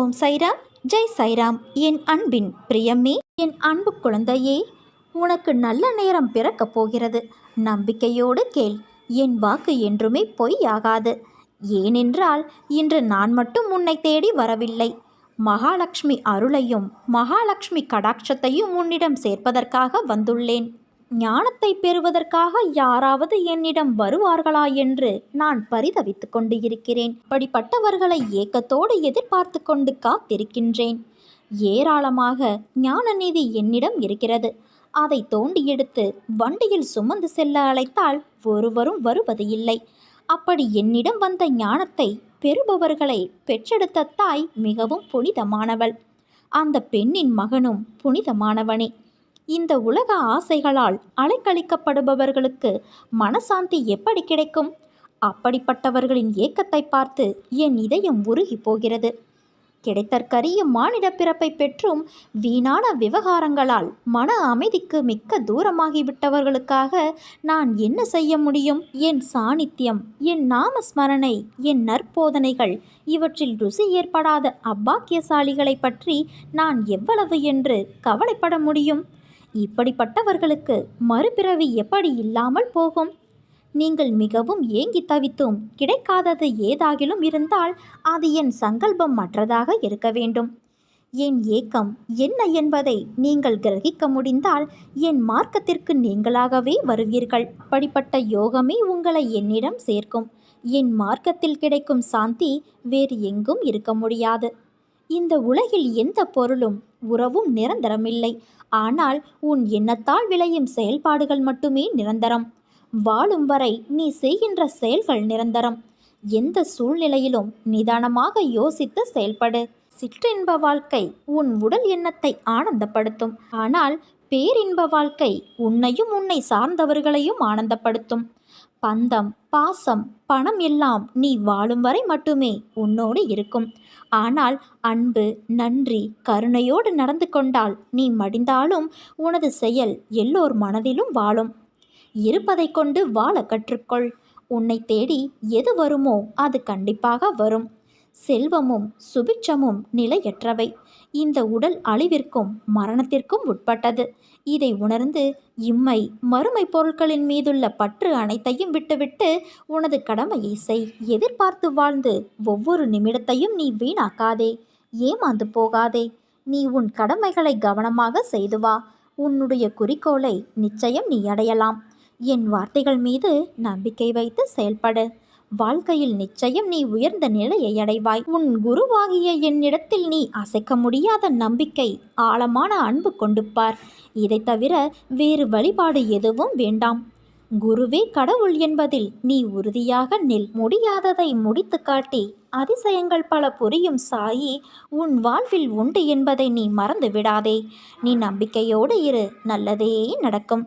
ஓம் சைராம் ஜெய் சைராம். என் அன்பின் பிரியமே என் அன்பு குழந்தையே உனக்கு நல்ல நேரம் பிறக்கப் போகிறது. நம்பிக்கையோடு கேள் என் வாக்கு என்றுமே பொய்யாகாது. ஏனென்றால் இன்று நான் மட்டும் உன்னை தேடி வரவில்லை. மகாலட்சுமி அருளையும் மகாலட்சுமி கடாட்சத்தையும் உன்னிடம் சேர்ப்பதற்காக வந்துள்ளேன். ஞானத்தை பெறுவதற்காக யாராவது என்னிடம் வருவார்களா என்று நான் பரிதவித்துக் கொண்டு இருக்கிறேன் அப்படிப்பட்டவர்களை ஏக்கத்தோடு எதிர்பார்த்து கொண்டு காத்திருக்கின்றேன். ஏராளமாக ஞான நிதி என்னிடம் இருக்கிறது. அதை தோண்டி எடுத்து வண்டியில் சுமந்து செல்ல அழைத்தால் ஒருவரும் வருவது இல்லை. அப்படி என்னிடம் வந்த ஞானத்தை பெறுபவர்களை பெற்றெடுத்த தாய் மிகவும் புனிதமானவள். அந்த பெண்ணின் மகனும் புனிதமானவனே. இந்த உலக ஆசைகளால் அலைக்கழிக்கப்படுபவர்களுக்கு மனசாந்தி எப்படி கிடைக்கும்? அப்படிப்பட்டவர்களின் ஏக்கத்தை பார்த்து என் இதயம் உருகி போகிறது. கிடைத்தற்கரிய மானிட பிறப்பை பெற்றும் வீணான விவகாரங்களால் மன அமைதிக்கு மிக்க தூரமாகிவிட்டவர்களுக்காக நான் என்ன செய்ய முடியும்? என் சாநித்தியம் என் நாமஸ்மரணை என் நற்போதனைகள் இவற்றில் ருசி ஏற்படாத அப்பாக்கியசாலிகளை பற்றி நான் எவ்வளவு என்று கவலைப்பட முடியும்? இப்படிப்பட்டவர்களுக்கு மறுபிறவி எப்படி இல்லாமல் போகும்? நீங்கள் மிகவும் ஏங்கி தவித்தும் கிடைக்காதது ஏதாகிலும் இருந்தால் அது என் சங்கல்பம் மற்றதாக இருக்க வேண்டும். என் ஏக்கம் என்ன என்பதை நீங்கள் கிரகிக்க முடிந்தால் என் மார்க்கத்திற்கு நீங்களாகவே வருவீர்கள். அப்படிப்பட்ட யோகமே உங்களை என்னிடம் சேர்க்கும். என் மார்க்கத்தில் கிடைக்கும் சாந்தி வேறு எங்கும் இருக்க முடியாது. இந்த உலகில் எந்த பொருளும் உறவும் நிரந்தரமில்லை. ஆனால் உன் எண்ணத்தால் விளையும் செயல்பாடுகள் மட்டுமே நிரந்தரம். வாழும் வரை நீ செய்கின்ற செயல்கள் நிரந்தரம். எந்த சூழ்நிலையிலும் நிதானமாக யோசித்து செயல்படு. சிற்றின்ப வாழ்க்கை உன் உடல் எண்ணத்தை ஆனந்தப்படுத்தும். ஆனால் பேரின்ப வாழ்க்கை உன்னையும் உன்னை சார்ந்தவர்களையும் ஆனந்தப்படுத்தும். பந்தம் பாசம் பணம் எல்லாம் நீ வாழும் வரை மட்டுமே உன்னோடு இருக்கும். ஆனால் அன்பு நன்றி கருணையோடு நடந்து கொண்டால் நீ மடிந்தாலும் உனது செயல் எல்லோர் மனதிலும் வாழும். இருப்பதை கொண்டு வாழ கற்றுக்கொள். உன்னை தேடி எது வருமோ அது கண்டிப்பாக வரும். செல்வமும் சுபிட்சமும் நிலையற்றவை. இந்த உடல் அழிவிற்கும் மரணத்திற்கும் உட்பட்டது. இதை உணர்ந்து இம்மை மறுமை பொருட்களின் மீதுள்ள பற்று அனைத்தையும் விட்டுவிட்டு உனது கடமையை செய். எதிர்பார்த்து வாழ்ந்து ஒவ்வொரு நிமிடத்தையும் நீ வீணாக்காதே. ஏமாந்து போகாதே. நீ உன் கடமைகளை கவனமாக செய்து வா. உன்னுடைய குறிக்கோளை நிச்சயம் நீ அடையலாம். என் வார்த்தைகள் மீது நம்பிக்கை வைத்து செயல்படு. வாழ்க்கையில் நிச்சயம் நீ உயர்ந்த நிலையை அடைவாய். உன் குருவாகிய என்னிடத்தில் நீ அசைக்க முடியாத நம்பிக்கை ஆழமான அன்பு கொண்டு பார் இதை தவிர வேறு வழிபாடு எதுவும் வேண்டாம். குருவே கடவுள் என்பதில் நீ உறுதியாக நில். முடியாததை முடித்து காட்டி அதிசயங்கள் பல புரியும் சாயி உன் வாழ்வில் உண்டு என்பதை நீ மறந்து விடாதே நீ நம்பிக்கையோடு இரு. நல்லதே நடக்கும்.